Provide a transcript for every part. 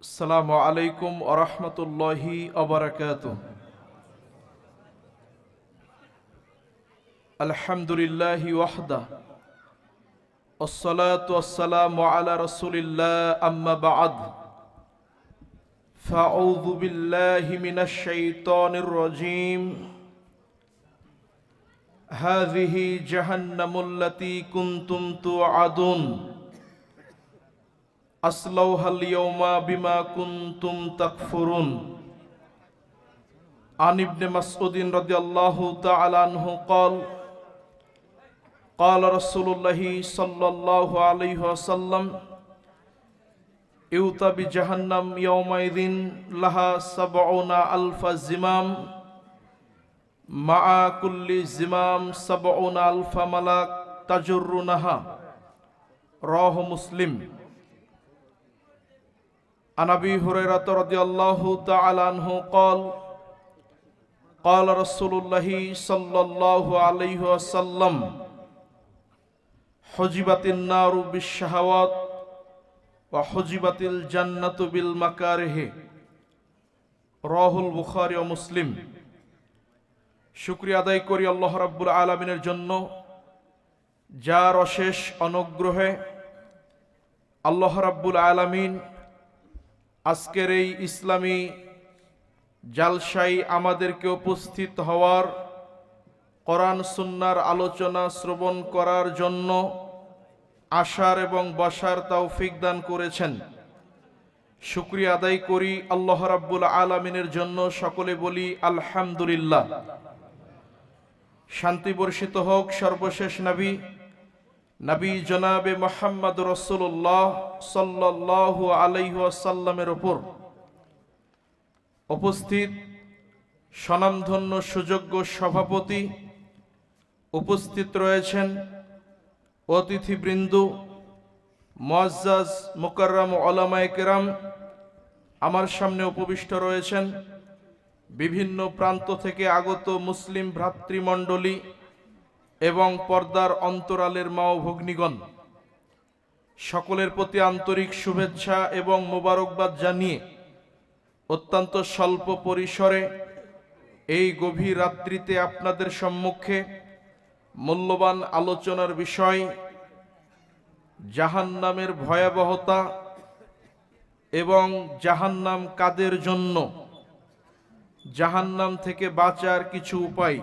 السلام عليكم ورحمة الله وبركاته الحمد لله وحده والصلاة والسلام على رسول الله أما بعد فأعوذ بالله من الشيطان الرجيم هذه جهنم التي كنتم توعدون أصلوها اليوم بما كنتم تكفرون عن ابن مسعود رضي الله تعالى عنه قال قال رسول الله صلى الله عليه وسلم يؤتى بجهنم يومئذ لها سبعون ألف زمام مع كل زمام سبعون ألف ملك تجرونها رواه مسلم عن ابي هريره رضي الله تعالى عنه قال قال رسول الله صلى الله عليه وسلم حجبت النار بالشهوات وحجبت الجنة بالمكاره রাহুল বুখারী ও মুসলিম শুক্রিয়া আদায় করি আল্লাহ রাব্বুল আলমিনের জন্য যার অশেষ অনুগ্রহে আল্লাহ রাব্বুল আলামিন আজকের এই ইসলামী জালসাই আমাদেরকে উপস্থিত হওয়ার, কোরআন, সুন্নার আলোচনা শ্রবণ করার জন্য আসার এবং বসার তৌফিক দান করেছেন। শুক্রিয়া আদায় করি আল্লাহ রাব্বুল আলমিনের জন্য। সকলে বলি আলহামদুলিল্লাহ। শান্তি বর্ষিত হোক, সর্বশেষ নবী। নবী জনাবে মোহাম্মদ রসুল্লাহ সাল্লাহ আলাইসাল্লামের ওপর উপস্থিত স্বনামধন্য সুযোগ্য সভাপতি উপস্থিত রয়েছেন অতিথিবৃন্দ, মোয়াজ্জাজ, মুকাররাম ওলামায়ে কেরাম, আমার সামনে উপবিষ্ট রয়েছেন বিভিন্ন প্রান্ত থেকে আগত মুসলিম ভ্রাতৃমণ্ডলী এবং পর্দার অন্তরালের মা ও ভগ্নিগণ সকলের প্রতি আন্তরিক শুভেচ্ছা এবং মোবারকবাদ জানিয়ে অত্যন্ত স্বল্প পরিসরে এই গভীর রাত্রিতে আপনাদের সম্মুখে মূল্যবান আলোচনার বিষয়, জাহান্নামের ভয়াবহতা এবং জাহান্নাম কাদের জন্য, জাহান্নাম থেকে বাঁচার কিছু উপায়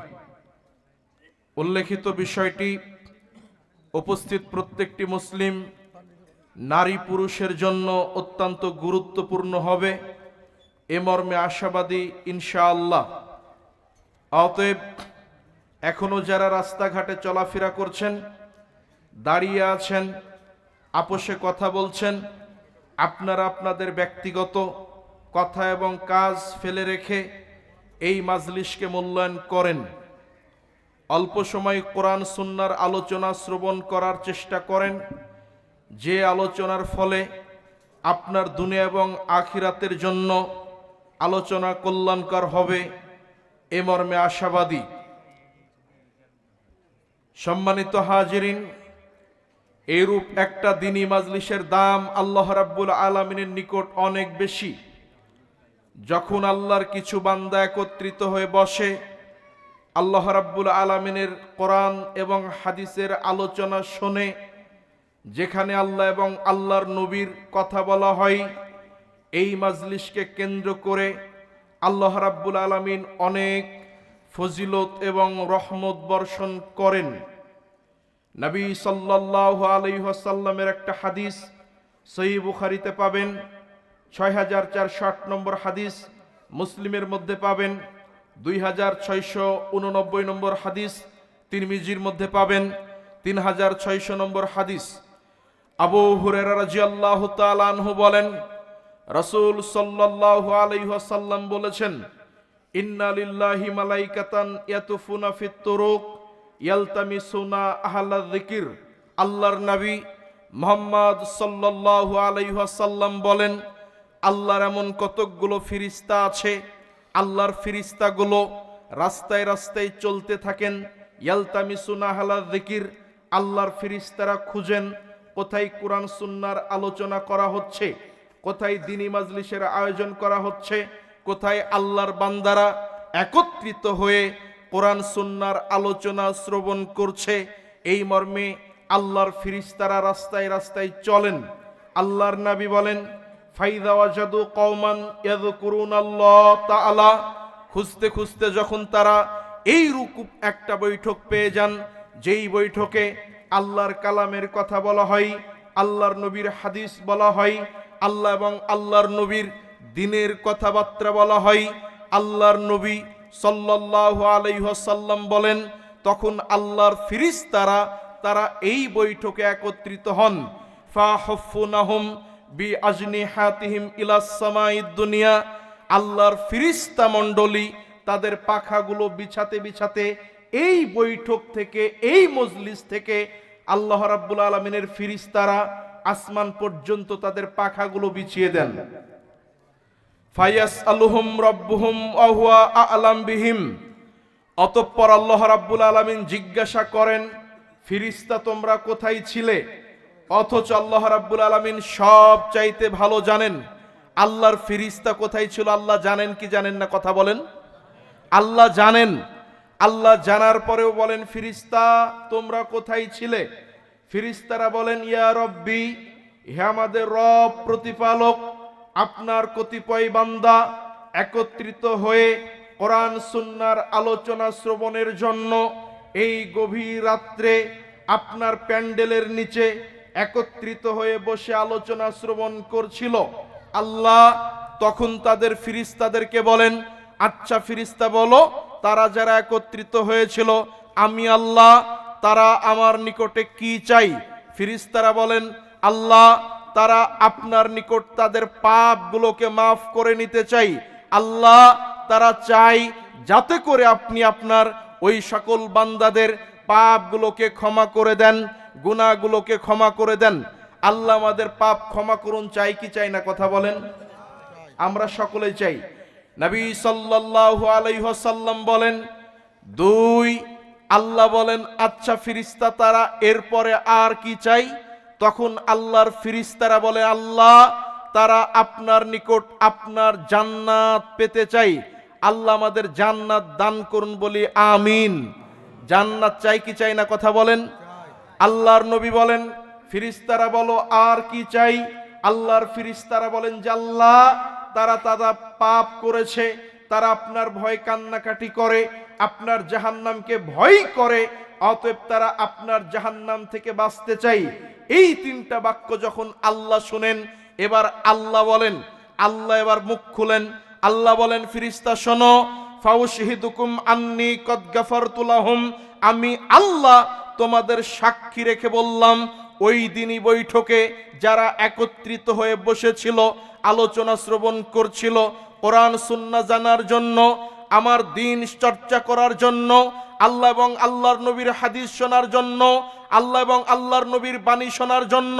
উল্লেখিত বিষয়টি উপস্থিত প্রত্যেকটি মুসলিম নারী পুরুষের জন্য অত্যন্ত গুরুত্বপূর্ণ হবে। এ মর্মে আশাবাদী, ইনশাআল্লাহ। অতএব এখনও যারা রাস্তাঘাটে চলাফেরা করছেন, দাঁড়িয়ে আছেন, আপোষে কথা বলছেন, আপনারা আপনাদের ব্যক্তিগত কথা এবং কাজ ফেলে রেখে এই মাজলিশকে মূল্যায়ন করেন। অল্প সময় কোরআন সুন্নার আলোচনা শ্রবণ করার চেষ্টা করেন। যে আলোচনার ফলে আপনার দুনিয়া এবং আখিরাতের জন্য আলোচনা কল্যাণকর হবে এ মর্মে আশাবাদী। সম্মানিত হাজিরিন, এরূপ একটা দিনী মাজলিসের দাম আল্লাহ রাব্বুল আলমিনের নিকট অনেক বেশি। যখন আল্লাহর কিছু বান্দা একত্রিত হয়ে বসে আল্লাহ রাব্বুল আলমিনের কোরআন এবং হাদিসের আলোচনা শোনে, যেখানে আল্লাহ এবং আল্লাহর নবীর কথা বলা হয়, এই মাজলিসকে কেন্দ্র করে আল্লাহ রাব্বুল আলমিন অনেক ফজিলত এবং রহমত বর্ষণ করেন। নবী সাল্লাহ আলহাসাল্লামের একটা হাদিস সহি বুখারিতে পাবেন, ছয় হাজার চারশো আট নম্বর হাদিস মুসলিমের মধ্যে পাবেন। দুই হাজার ছয়শো উননব্বই নম্বর হাদিস তিরমিজির মধ্যে পাবেন। তিন হাজার ছয়শো নম্বর হাদিস। আবু হুরেরা রাজি আল্লাহ তালানহু বলেন, রসুল সাল্লাহ আলাইহাসাল্লাম বলেছেন, ইন্না লিল্লাহি মালাইকাতান ইয়াতুফুনা ফিত তুরুক, ইয়ালতামিসুনা আহলা যিকির। আল্লাহর নবী মোহাম্মদ সাল্লাল্লাহু আলাইহি ওয়াসাল্লাম বলেন, আল্লাহর এমন কতকগুলো ফিরিস্তা আছে আল্লাহর ফিরিস্তাগুলো রাস্তায় রাস্তায় চলতে থাকেন। ইয়ালতামিসুনা আহলা যিকির, আল্লাহর ফিরিস্তারা খুঁজেন কোথায় কোরআন সুন্নার আলোচনা করা হচ্ছে, কোথায় দিনী মাজলিসের আয়োজন করা হচ্ছে, কোথায় আল্লাহর বান্দারা একত্রিত হয়ে কোরআন সুন্নার আলোচনা শ্রবণ করছে। এই মর্মে আল্লাহর ফিরিস্তারা রাস্তায় রাস্তায় চলেন। আল্লাহর নাবি বলেন কওমান খুঁজতে খুঁজতে যখন তারা এই রূপ একটা বৈঠক পেয়ে যান, যেই বৈঠকে আল্লাহর কালামের কথা বলা হয়, আল্লাহর নবীর হাদিস বলা হয়, আল্লাহ এবং আল্লাহর নবীর দিনের কথাবার্তা বলা হয়, আল্লাহর নবী সাল্লাল্লাহু আলাইহি বলেন, তখন আল্লাহর ফিরিস্তারা তারা এই বৈঠকে একত্রিত হন। ফা ফাহফুনাহুম বি আজনিহাতিহিম ইলাস সামাইদ দুনিয়া, আল্লাহর ফিরিস্তা মণ্ডলী তাদের পাখাগুলো বিছাতে বিছাতে এই বৈঠক থেকে, এই মজলিস থেকে আল্লাহ রাব্বুল আলমিনের ফিরিস্তারা আসমান পর্যন্ত তাদের পাখাগুলো বিছিয়ে দেন। ফায়াস আলুহুম রব্বুহুম আহুয়া আলাম বিহিম। অতঃপর আল্লাহ রাব্বুল আলামিন জিজ্ঞাসা করেন, ফিরিস্তা তোমরা কোথায় ছিলে? অথচ আল্লাহ রাব্বুল আলামিন সব চাইতে ভালো জানেন। আল্লাহর ফিরিস্তা কোথায় ছিল? আল্লাহ জানেন কি জানেন না কথা বলেন। আল্লাহ জানেন। আল্লাহ জানার পরেও বলেন, ফিরিস্তা, তোমরা কোথায় ছিলে? ফিরিস্তারা বলেন, ইয়া রব্বি, হে আমাদের রব প্রতিপালক, আপনার কতিপয় বান্দা একত্রিত হয়ে কোরআন, সুন্নার আলোচনা শ্রবণের জন্য এই গভীর রাত্রে আপনার প্যান্ডেলের নিচে একত্রিত হয়ে বসে আলোচনা শ্রবণ করছিল। আল্লাহ তখন তাদের ফিরিস্তাদেরকে বলেন আচ্ছা ফিরিস্তা বলো, তারা যারা একত্রিত হয়েছিল, আমি আল্লাহ, তারা আমার নিকটে কি চাই? ফিরিস্তারা বলেন, আল্লাহ, তারা আপনার নিকট তাদের পাপগুলোকে মাফ করে নিতে চাই। আল্লাহ, তারা চাই যাতে করে আপনি আপনার ওই সকল বান্দাদের পাপগুলোকে ক্ষমা করে দেন, গুনাহগুলোকে ক্ষমা করে দেন। আল্লাহ আমাদের পাপ ক্ষমা করুন, চাই কি চাই না কথা বলেন? আমরা সকলেই চাই। নবী সাল্লাল্লাহু আলাইহি ওয়াসাল্লাম বলেন, দুই, আল্লাহ বলেন আচ্ছা ফিরিস্তা তারা, এরপরে আর কি চাই? তখন আল্লাহর ফিরিস্তারা বলে, আল্লাহ, তারা আপনার নিকট আপনার জান্নাত পেতে চাই। আল্লাহ আমাদের জান্নাত দান করুন বলি, আমিন। জান্নাত চাই কি চাই না কথা বলেন? আল্লাহর নবী বলেন, ফিরিস্তারা বলো, আর কি চাই? আল্লাহর ফিরিস্তারা বলেন যে আল্লাহ তারা তারা পাপ করেছে, তারা আপনার ভয় কান্নাকাটি করে, আপনার জাহান্নামকে ভয় করে, অতএব তারা আপনার জাহান্নাম থেকে বাঁচতে চাই। এই তিনটা বাক্য যখন আল্লাহ শুনেন, এবার আল্লাহ বলেন, আল্লাহ এবার মুখ খুলেন, আল্লাহ বলেন, ফিরিস্তা, শোনো আমি আল্লাহ তোমাদের সাক্ষী রেখে বললাম, ওই দিনই বৈঠকে যারা একত্রিত হয়ে বসেছিল, আলোচনা শ্রবণ করছিল, কোরআন সুন্না জানার জন্য, আমার দিন চর্চা করার জন্য, আল্লাহ এবং আল্লাহর নবীর হাদিস শোনার জন্য, আল্লাহ এবং আল্লাহর নবীর বাণী শোনার জন্য,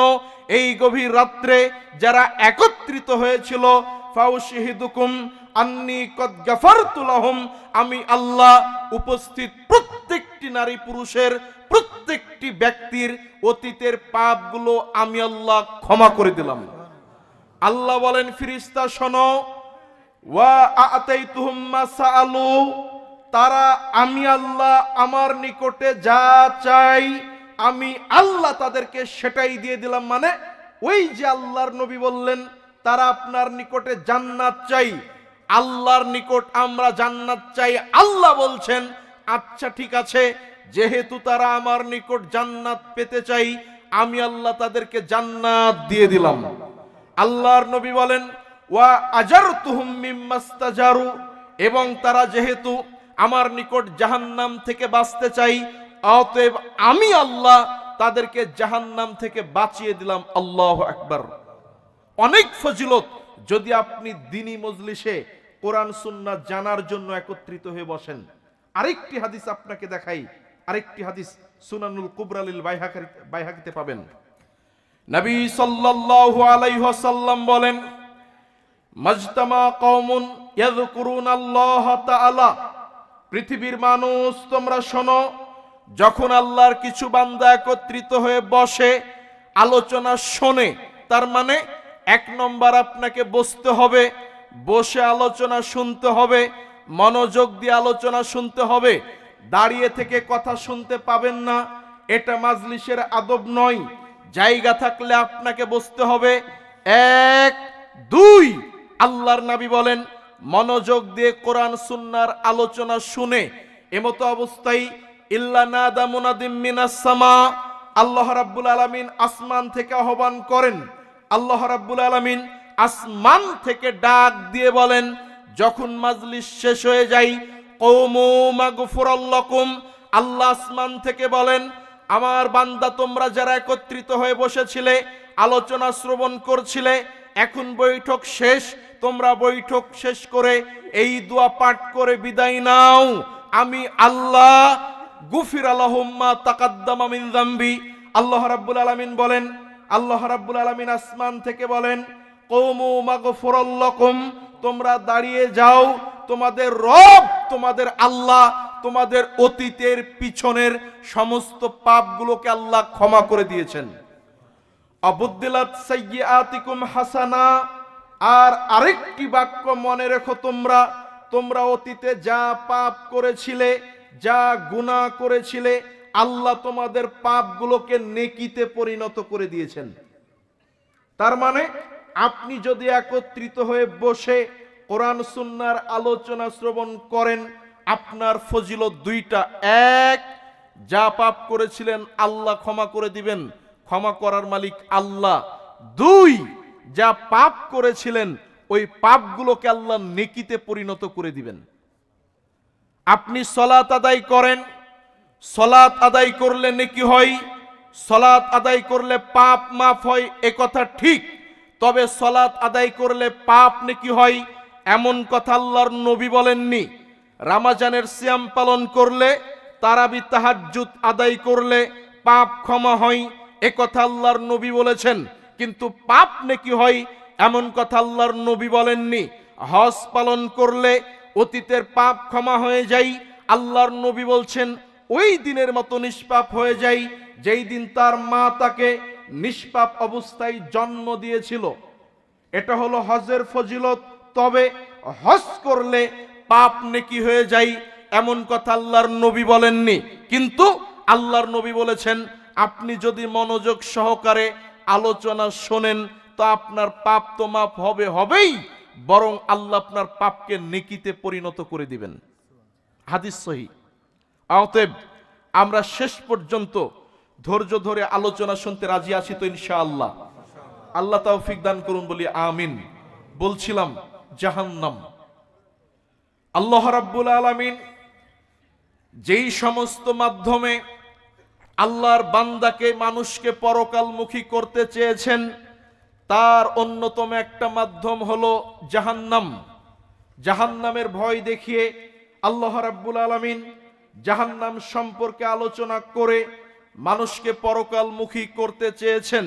এই গভীর রাত্রে যারা একত্রিত হয়েছিল, ফাউশিহিদুকুম আন্নি কদ লাহুম, আমি আল্লাহ উপস্থিত প্রত্যেকটি নারী পুরুষের, প্রত্যেকটি ব্যক্তির অতীতের পাপগুলো আমি আল্লাহ ক্ষমা করে দিলাম। আল্লাহ বলেন, ফিরিস্তা, শোনো, ওয়া আতাইতুহুম মা সাআলু, তারা আমি আল্লাহ আমার নিকটে যা চাই, আমি আল্লাহ তাদেরকে সেটাই দিয়ে দিলাম। মানে ওই যে আল্লাহর নবী বললেন, তারা আপনার নিকটে জান্নাত চাই। আল্লাহর নিকট আমরা জান্নাত চাই, আল্লাহ বলছেন আচ্ছা ঠিক আছে, যেহেতু তারা আমার নিকট জান্নাত পেতে চাই, আমি আল্লাহ তাদেরকে জান্নাত দিয়ে দিলাম। আল্লাহর নবী বলেন, ওয়া আজারতুহুম মিম্মাস্তাজারু এবং তারা যেহেতু আমার নিকট জাহান্নাম থেকে বাঁচতে চাই, অতএব আমি আল্লাহ তাদেরকে জাহান্নাম থেকে বাঁচিয়ে দিলাম, আল্লাহ আকবার। অনেক ফজিলত, যদি আপনি দিনী মজলিসে কোরআন সুন্না জানার জন্য একত্রিত হয়ে বসেন। আরেকটি হাদিস আপনাকে দেখাই। আরেকটি হাদিস সুনানুল কুবরালিল বাইহাকিতে পাবেন। নবী সাল্লাল্লাহু আলাইহি ওয়াসাল্লাম বলেন, মাজতামা কওমুন ইয়াযকুরুনাল্লাহ তাআলা। পৃথিবীর মানুষ, তোমরা শোনো, যখন আল্লাহর কিছু বান্দা একত্রিত হয়ে বসে, আলোচনা শোনে, তার মানে এক নম্বর আপনাকে বসতে হবে বসে আলোচনা শুনতে হবে, মনোযোগ দিয়ে আলোচনা শুনতে হবে, দাঁড়িয়ে থেকে কথা শুনতে পাবেন না। এটা মাজলিসের আদব নয়, জায়গা থাকলে আপনাকে বসতে হবে। এক, দুই, আল্লাহর নবী বলেন, মনোযোগ দিয়ে কোরআন সুন্নার আলোচনা শুনে, এমতো অবস্থায়, ইল্লা নাদা মুনাদিম মিনাস সামা, আল্লাহ রাব্বুল আলামিন আসমান থেকে আহ্বান করেন। আল্লাহ রাব্বুল আলামিন আসমান থেকে ডাক দিয়ে বলেন, যখন মাজলিস শেষ হয়ে যায় কৌমু মাগফুরাল্লাকুম আল্লাহ আসমান থেকে বলেন, আমার বান্দা তোমরা যারা একত্রিত হয়ে বসেছিলে, আলোচনা শ্রবণ করছিলে, এখন বৈঠক শেষ, তোমরা বৈঠক শেষ করে এই দোয়া পাঠ করে বিদায় নাও। আমি আল্লাহ গুফির আলহম্মা তাকাদ্দামা মিন আল্লাহ রাব্বুল আলামিন বলেন, আল্লাহ রাব্বুল আলামিন আসমান থেকে বলেন তোমরা দাঁড়িয়ে যাও, তোমাদের রব, তোমাদের আল্লাহ, তোমাদের অতীতের পিছনের সমস্ত পাপগুলোকে আল্লাহ ক্ষমা করে দিয়েছেন। হাসানা, আর আরেকটি বাক্য মনে রেখো তোমরা তোমরা অতীতে যা পাপ করেছিলে, যা গুনাহ করেছিলে, আল্লাহ তোমাদের পাপগুলোকে নেকিতে পরিণত করে দিয়েছেন। তার মানে আপনি যদি একত্রিত হয়ে বসে কোরআন, সুন্নার আলোচনা শ্রবণ করেন, আপনার ফজিলত দুইটা। এক, যা পাপ করেছিলেন আল্লাহ ক্ষমা করে দিবেন, ক্ষমা করার মালিক আল্লাহ। দুই, যা পাপ করেছিলেন, ওই পাপগুলোকে আল্লাহ নেকিতে পরিণত করে দিবেন। আপনি সলাত আদায় করেন সলাত আদায় করলে নেকি হয় সলাত আদায় করলে পাপ মাফ হয়, এ কথা ঠিক। তবে সলাত আদায় করলে পাপ নেকি হয়? এমন কথা আল্লাহর নবী বলেননি। রামাজানের সিয়াম পালন করলে, তারাবি তাহাজ্জুদ আদায় করলে পাপ ক্ষমা হয়। এ কথা আল্লাহর নবী বলেছেন, কিন্তু পাপ নেকি হয়? এমন কথা আল্লাহর নবী বলেননি। হজ পালন করলে অতীতের পাপ ক্ষমা হয়ে যায়। আল্লাহর নবী বলছেন, ওই দিনের মতো নিষ্পাপ হয়ে যায়, যেই দিন তার মা তাকে নিষ্পাপ অবস্থায় জন্ম দিয়েছিল। এটা হলো হজের ফজিলত। তবে হজ করলে পাপ নেকি হয়ে যায়, এমন কথা আল্লাহর নবী বলেননি। কিন্তু আল্লাহর নবী বলেছেন, আপনি যদি মনোযোগ সহকারে আলোচনা শোনেন, তো আপনার পাপ তো মাপ হবে হবেই, বরং আল্লাহ আপনার পাপকে নেকিতে পরিণত করে দিবেন। হাদিস সহি। অতএব আমরা শেষ পর্যন্ত ধৈর্য ধরে আলোচনা শুনতে রাজি আছি তো ইনশাআল্লাহ। আল্লাহ তৌফিক দান করুন বলি আমিন। বলছিলাম জাহান্নাম। আল্লাহ রাব্বুল আলামিন যেই সমস্ত মাধ্যমে আল্লাহর বান্দাকে মানুষকে পরকালমুখী করতে চেয়েছেন, তার অন্যতম একটা মাধ্যম হলো জাহান্নাম। জাহান্নামের ভয় দেখিয়ে আল্লাহ রাব্বুল আলামিন জাহান্নাম সম্পর্কে আলোচনা করে মানুষকে পরকালমুখী করতে চেয়েছেন।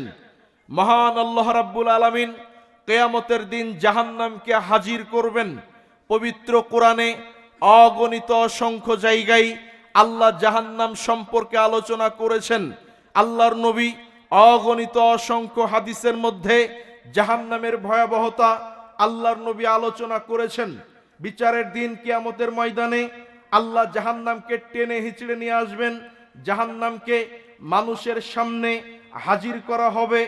মহান আল্লাহ রাব্বুল আলামিন কেয়ামতের দিন জাহান্নামকে হাজির করবেন। পবিত্র কোরআনে অগণিত অসংখ্য জায়গায় আল্লাহ জাহান্নাম সম্পর্কে আলোচনা করেছেন। আল্লাহর নবী অগণিত অসংখ্য হাদিসের মধ্যে জাহান্নামের ভয়াবহতা আল্লাহর নবী আলোচনা করেছেন। বিচারের দিন কিয়ামতের ময়দানে আল্লাহ জাহান্নামকে টেনে হিচড়ে নিয়ে আসবেন। জাহান্নামকে মানুষের সামনে হাজির করা হবে।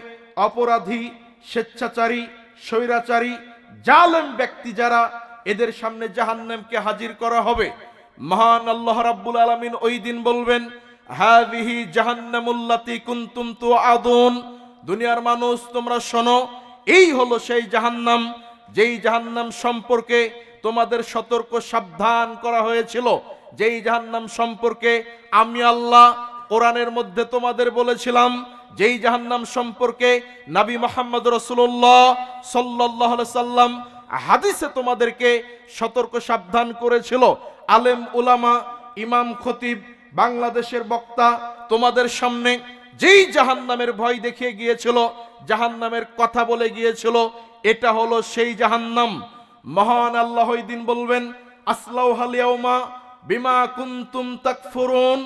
অপরাধী, স্বেচ্ছাচারী, স্বৈরাচারী, জালেম ব্যক্তি যারা এদের সামনে জাহান্নামকে হাজির করা হবে। মহান আল্লাহ রাব্বুল আলামিন ওই দিন বলবেন, হাযিহি জাহান্নামুল্লাতি কুনতুম তুআদুন। দুনিয়ার মানুষ, তোমরা শোনো, এই হলো সেই জাহান্নাম, যেই জাহান্নাম সম্পর্কে তোমাদের সতর্ক সাবধান করা হয়েছিল। যেই জাহান্নাম সম্পর্কে আমি আল্লাহ কোরআনের মধ্যে তোমাদের বলেছিলাম, যেই জাহান্নাম সম্পর্কে নবী মোহাম্মদ রসুল্লাহ সাল্লাহ সাল্লাম হাদিসে তোমাদেরকে সতর্ক সাবধান করেছিল। আলেম, উলামা, ইমাম, খতিব, বাংলাদেশের বক্তা তোমাদের সামনে যেই জাহান্নামের ভয় দেখিয়ে গিয়েছিল, জাহান্নামের কথা বলে গিয়েছিল, এটা হলো সেই জাহান্নাম। মহান আল্লাহ দিন বলবেন আসলাউ হালিয়াউমা বিমা কুন্তুম তাকফুরুন,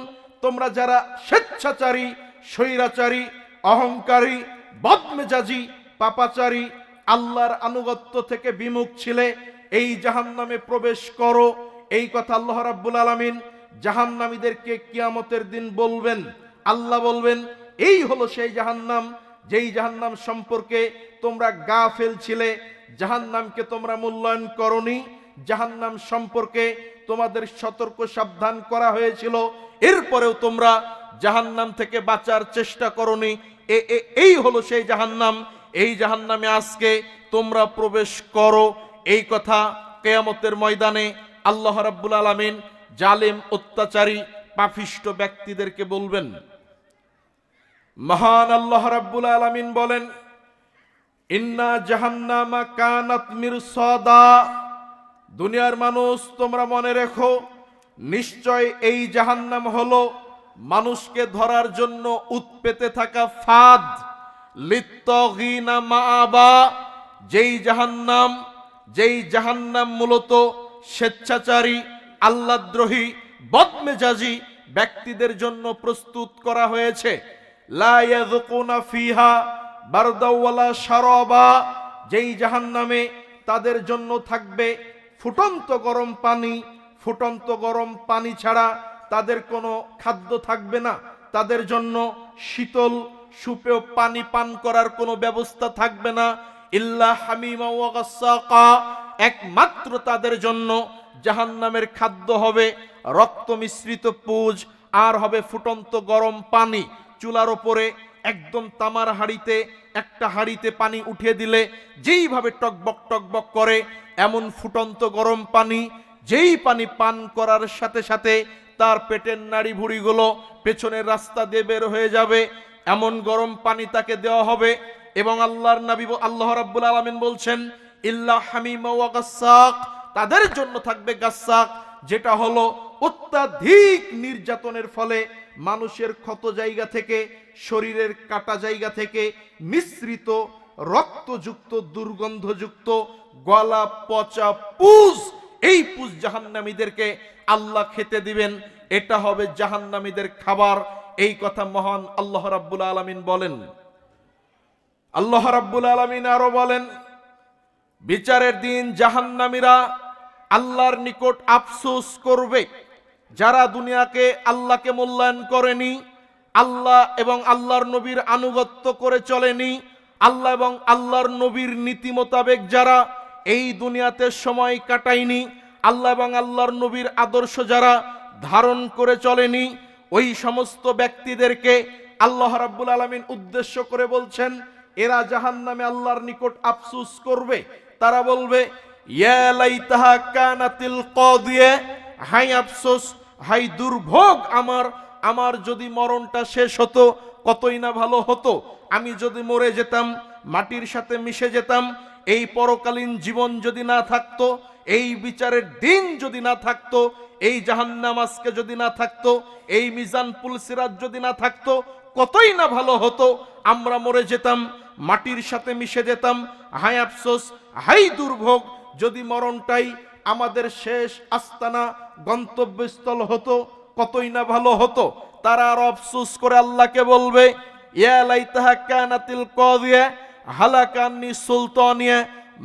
তোমরা যারা স্বেচ্ছাচারী, স্বৈরাচারী, অহংকারী, বদমেজাজি, পাপাচারী, আল্লাহর আনুগত্য থেকে বিমুখ ছিলে, এই জাহান্নামে প্রবেশ করো। এই কথা আল্লাহ রাব্বুল আলামিন জাহান্নামীদেরকে কিয়ামতের দিন বলবেন। আল্লাহ বলবেন, এই হলো সেই জাহান্নাম, যেই জাহান্নাম সম্পর্কে তোমরা গা ফেলছিলে জাহান্নামকে তোমরা মূল্যায়ন করনি। জাহান্নাম সম্পর্কে তোমাদের সতর্ক সাবধান করা হয়েছিল। এরপরেও তোমরা জাহান্নাম থেকে বাঁচার চেষ্টা করনি। এই হলো সেই জাহান্নাম। এই জাহান্নামে আজকে তোমরা প্রবেশ করো। এই কথা কেয়ামতের ময়দানে আল্লাহ রাব্বুল আলামিন জালেম, অত্যাচারী, পাপিষ্ট ব্যক্তিদেরকে বলবেন। মহান আল্লাহ রাব্বুল আলামিন বলেন, ইন্না জাহান্নামা কানাত মিরসাদা। দুনিয়ার মানুষ, তোমরা মনে রেখো, নিশ্চয় এই জাহান্নাম হলো মানুষকে ধরার জন্য উৎপেতে থাকা ফাদ। লিত্তগিনা মাআবা, যেই জাহান্নাম যেই জাহান্নাম মূলত স্বেচ্ছাচারী, আল্লাদ্রোহী, বদমেজাজি ব্যক্তিদের জন্য প্রস্তুত করা হয়েছে। ফিহা বারদাওয়ালা শারাবা, যেই জাহান্নামে তাদের জন্য থাকবে ফুটন্ত গরম পানি, ফুটন্ত গরম পানি ছাড়া তাদের কোনো খাদ্য থাকবে না। তাদের জন্য শীতল, সুপেয় পানি পান করার কোনো ব্যবস্থা থাকবে না। ইল্লা হামিমা ওয়া একমাত্র তাদের জন্য জাহান্নামের খাদ্য হবে রক্ত মিশ্রিত পুজ, আর হবে ফুটন্ত গরম পানি। চুলার ওপরে একদম তামার হাড়িতে, একটা হাড়িতে পানি উঠিয়ে দিলে যেইভাবে টকবক টকবক করে, এমন ফুটন্ত গরম পানি, যেই পানি পান করার সাথে সাথে তার পেটের নাড়ি ভুড়িগুলো পেছনের রাস্তা দিয়ে বের হয়ে যাবে। এমন গরম পানি তাকে দেওয়া হবে এবং আল্লাহর নবী আল্লাহ রাব্বুল আলামিন বলছেন, ইল্লা হামিমা তাদের জন্য থাকবে গাসসাক যেটা হলো অত্যাধিক নির্যাতনের ফলে মানুষের ক্ষত জায়গা থেকে, শরীরের কাটা জায়গা থেকে মিশ্রিত রক্তযুক্ত, দুর্গন্ধযুক্ত, গলা, পচা পুজ, এই পুজ জাহান্নামীদেরকে আল্লাহ খেতে দিবেন। এটা হবে জাহান্নামীদের খাবার। এই কথা মহান আল্লাহ রাব্বুল আলামিন বলেন। আল্লাহ রাব্বুল আলামিন আরও বলেন, বিচারের দিন জাহান্নামীরা আল্লাহর নিকট আফসোস করবে। যারা দুনিয়াকে আল্লাহকে মূল্যায়ন করেনি, আল্লাহ এবং আল্লাহর নবীর আনুগত্য করে চলেনি, আল্লাহ এবং আল্লাহর নবীর নীতি মোতাবেক যারা এই দুনিয়াতে সময় কাটায়নি, আল্লাহ এবং আল্লাহর নবীর আদর্শ যারা ধারণ করে চলেনি, ওই সমস্ত ব্যক্তিদেরকে আল্লাহ রাব্বুল আলামিন উদ্দেশ্য করে বলছেন, এরা জাহান্নামে আল্লাহর নিকট আফসুস করবে। তারা বলবে হাই আফসোস হাই দুর্ভোগ আমার আমার যদি মরণটা শেষ হতো, কতই না ভালো হতো? আমি যদি মরে যেতাম, মাটির সাথে মিশে যেতাম, এই পরকালীন জীবন যদি না থাকতো, এই বিচারের দিন যদি না থাকতো, এই জাহান্নাম আজকে যদি না থাকতো, এই মিজান পুলসিরাত যদি না থাকতো, কতই না ভালো হতো? আমরা মরে যেতাম, মাটির সাথে মিশে যেতাম, হাই আফসোস, হাই দুর্ভোগ, যদি মরণটাই আমাদের শেষ আস্তানা গন্তব্যস্থল হতো, কতই না ভালো হতো। তারা আর আফসোস করে আল্লাহকে বলবে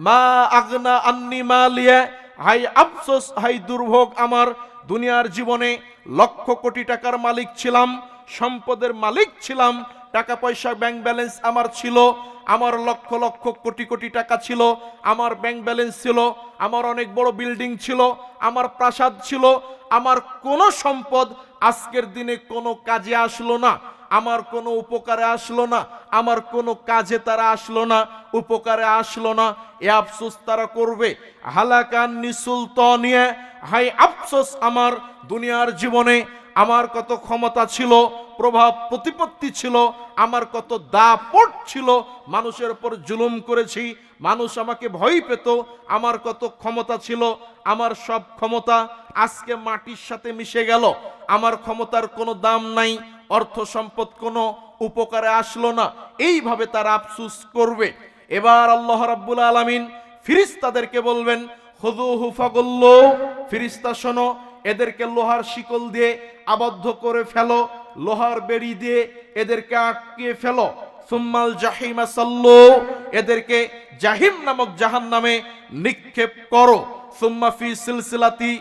মা আন্নি হাই আফসোস, হাই দুর্ভোগ, আমার দুনিয়ার জীবনে লক্ষ কোটি টাকার মালিক ছিলাম, সম্পদের মালিক ছিলাম টাকা পয়সা ব্যাংক ব্যালেন্স আমার ছিল, আমার লক্ষ লক্ষ কোটি কোটি টাকা ছিল, আমার ব্যাংক ব্যালেন্স ছিল, আমার অনেক বড় বিল্ডিং ছিল, আমার প্রাসাদ ছিল, আমার কোনো সম্পদ আজকের দিনে কোনো কাজে আসলো না, আমার কোনো উপকারে আসলো না, আমার কোনো কাজে তারা আসলো না, উপকারে আসলো না, এ আফসোস তারা করবে। হালাকান নিসুলতনিয়ে হাই আফসোস আমার দুনিয়ার জীবনে আমার কত ক্ষমতা ছিল, প্রভাব প্রতিপত্তি ছিল, আমার কত দাপট ছিল, মানুষের উপর জুলুম করেছি, মানুষ আমাকে ভয় পেত, আমার কত ক্ষমতা ছিল, আমার সব ক্ষমতা আজকে মাটির সাথে মিশে গেল, আমার ক্ষমতার কোনো দাম নাই, অর্থ সম্পদ কোনো উপকারে আসলো না, এইভাবে তারা আফসুস করবে। এবার আল্লাহ রাব্বুল আলামিন ফিরিস্তাদেরকে বলবেন হুদু হুফাগল্ল ফিরিস্তা শোনো এদেরকে লোহার শিকল দিয়ে আবদ্ধ করে ফেলো, লোহার বেড়ি দিয়ে এদেরকে আটকে ফেলো। সুম্মাল জাহিমা সাল্লু, এদেরকে জাহিম নামক জাহান্নামে নিক্ষেপ করো। সুম্মা ফি সিলসিলাতি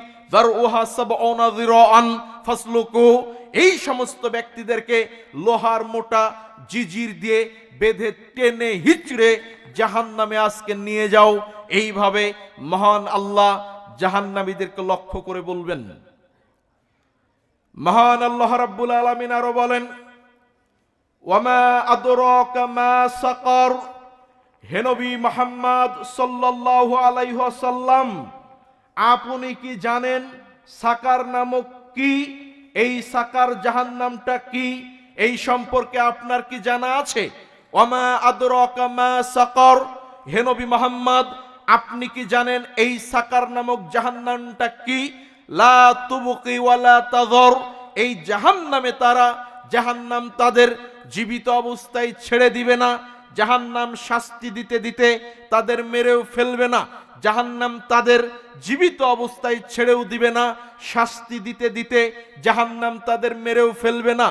এই সমস্ত ব্যক্তিদেরকে লোহার মোটা জিজির দিয়ে বেঁধে টেনে হিচড়ে জাহান্নামে আজকে নিয়ে যাও। এইভাবে মহান আল্লাহ জাহান্নামীদেরকে লক্ষ্য করে বলবেন। মহান আল্লাহ রাব্বুল আলামিন আরও বলেন, ওয়ামা আদরাকা মা সাকার। হে নবী মুহাম্মদ সাল্লাল্লাহু আলাইহি ওয়াসাল্লাম, আপনি কি জানেন সাকার নামক কি? এই সাকার জাহান্নামটা কি? এই সম্পর্কে আপনার কি জানা আছে? ওয়ামা আদরাকা মা সাকার। হে নবী মুহাম্মদ আপনি কি জানেন এই সাকার নামক জাহান্নামটা কি? লা তুবকি ওয়ালা তাযর। এই জাহান্নামে তারা তাদের জীবিত অবস্থায় ছেড়ে দিবে না। জাহান্নাম শাস্তি দিতে দিতে তাদের মেরেও ফেলবে না। জাহান্নাম তাদের জীবিত অবস্থায় ছেড়েও দিবে না। শাস্তি দিতে দিতে জাহান্নাম তাদের মেরেও ফেলবে না।